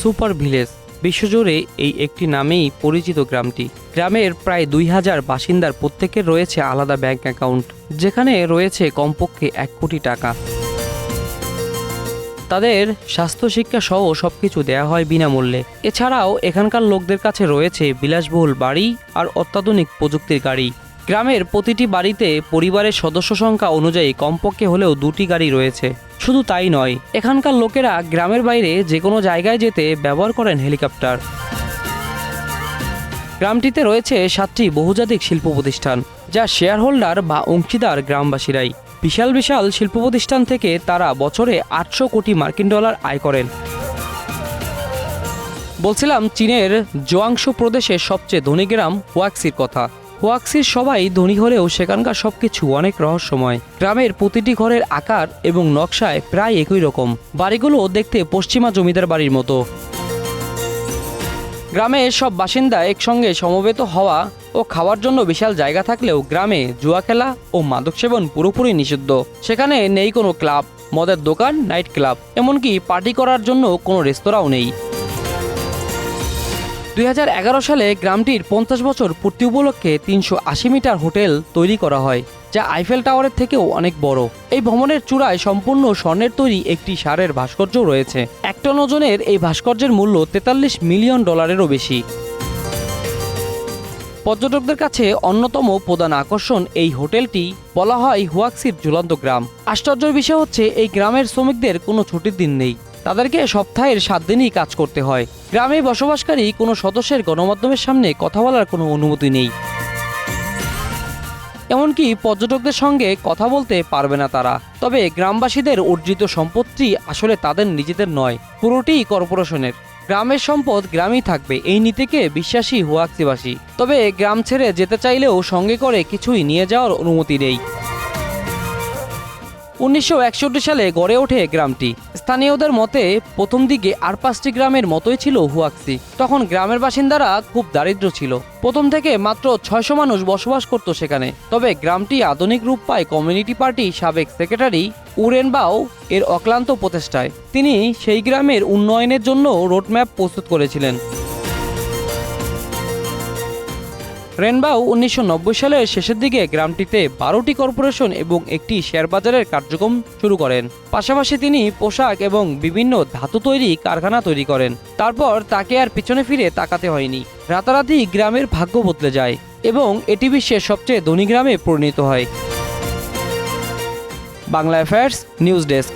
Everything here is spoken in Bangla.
সুপার ভিলেজ বিশ্বজুড়ে এই একটি নামেই পরিচিত গ্রামটি। গ্রামের প্রায় দুই হাজার বাসিন্দার প্রত্যেকের রয়েছে আলাদা ব্যাংক অ্যাকাউন্ট, যেখানে রয়েছে কমপক্ষে এক কোটি টাকা। তাদের স্বাস্থ্য শিক্ষা সহ সব কিছু দেয়া হয় বিনামূল্যে। এছাড়াও এখানকার লোকদের কাছে রয়েছে বিলাসবহুল বাড়ি আর অত্যাধুনিক প্রযুক্তির গাড়ি। গ্রামের প্রতিটি বাড়িতে পরিবারের সদস্য সংখ্যা অনুযায়ী কমপক্ষে হলেও দুটি গাড়ি রয়েছে। শুধু তাই নয়, এখানকার লোকেরা গ্রামের বাইরে যে কোনো জায়গায় যেতে ব্যবহার করেন হেলিকপ্টার। গ্রামটিতে রয়েছে সাতটি বহুজাতিক শিল্প প্রতিষ্ঠান, যা শেয়ার হোল্ডার বা অংশীদার গ্রামবাসীরাই। বিশাল বিশাল শিল্প প্রতিষ্ঠান থেকে তারা বছরে আটশো কোটি মার্কিন ডলার আয় করেন। বলছিলাম চীনের জোয়াংশু প্রদেশের সবচেয়ে ধনী গ্রাম ওয়াক্সির কথা। ওয়াক্সির সবাই ধনী হলেও সেখানকার সব কিছু অনেক রহস্যময়। গ্রামের প্রতিটি ঘরের আকার এবং নকশায় প্রায় একই রকম। বাড়িগুলো দেখতে পশ্চিমা জমিদার বাড়ির মতো। গ্রামের সব বাসিন্দা একসঙ্গে সমবেত হওয়া ও খাওয়ার জন্য বিশাল জায়গা থাকলেও গ্রামে জুয়া খেলা ও মাদক সেবন পুরোপুরি নিষিদ্ধ। সেখানে নেই কোনো ক্লাব, মদের দোকান, নাইট ক্লাব, এমনকি পার্টি করার জন্য কোনো রেস্তোরাঁও নেই। দুই হাজার এগারো সালে গ্রামটির পঞ্চাশ বছর পূর্তি উপলক্ষে তিনশো আশি মিটার হোটেল তৈরি করা হয়, যা আইফেল টাওয়ারের থেকেও অনেক বড়। এই ভবনের চূড়ায় সম্পূর্ণ স্বর্ণের তৈরি একটি সারের ভাস্কর্য রয়েছে। এক টন ওজনের এই ভাস্কর্যের মূল্য তেতাল্লিশ মিলিয়ন ডলারেরও বেশি। পর্যটকদের কাছে অন্যতম প্রধান আকর্ষণ এই হোটেলটি বলা হয় হুয়াক্সির ঝুলন্ত গ্রাম। আশ্চর্যের বিষয় হচ্ছে, এই গ্রামের শ্রমিকদের কোনো ছুটির দিন নেই। তাদেরকে সপ্তাহের সাত দিনই কাজ করতে হয়। গ্রামে বসবাসকারী কোনো সদস্যের গণমাধ্যমের সামনে কথা বলার কোনো অনুমতি নেই। এমনকি পর্যটকদের সঙ্গে কথা বলতে পারবে না তারা। তবে গ্রামবাসীদের অর্জিত সম্পত্তি আসলে তাদের নিজেদের নয় পুরোটিই কর্পোরেশনের। গ্রামের সম্পদ গ্রামেই থাকবে, এই নীতিকে বিশ্বাসী হুয়াক্সিবাসী তবে গ্রাম ছেড়ে যেতে চাইলেও সঙ্গে করে কিছুই নিয়ে যাওয়ার অনুমতি নেই। উনিশশো একষট্টি সালে গড়ে ওঠে গ্রামটি। স্থানীয়দের মতে, প্রথম দিকে আর পাঁচটি গ্রামের মতোই ছিল হুয়াক্সি। তখন গ্রামের বাসিন্দারা খুব দারিদ্র ছিল। প্রথম থেকে মাত্র ছয়শো মানুষ বসবাস করত সেখানে। তবে গ্রামটি আধুনিক রূপ পায় কমিউনিটি পার্টি সাবেক সেক্রেটারি উরেনবাও এর অক্লান্ত প্রচেষ্টায়। তিনি সেই গ্রামের উন্নয়নের জন্য রোডম্যাপ প্রস্তুত করেছিলেন। রেনবাউ উনিশশো নব্বই সালের শেষের দিকে গ্রামটিতে বারোটি কর্পোরেশন এবং একটি শেয়ার বাজারের কার্যক্রম শুরু করেন। পাশাপাশি তিনি পোশাক এবং বিভিন্ন ধাতু তৈরি কারখানা তৈরি করেন। তারপর তাকে আর পিছনে ফিরে তাকাতে হয়নি। রাতারাতি গ্রামের ভাগ্য বদলে যায় এবং এটি বিশ্বের সবচেয়ে ধনী গ্রামে পরিণত হয়। Bangla affairs news desk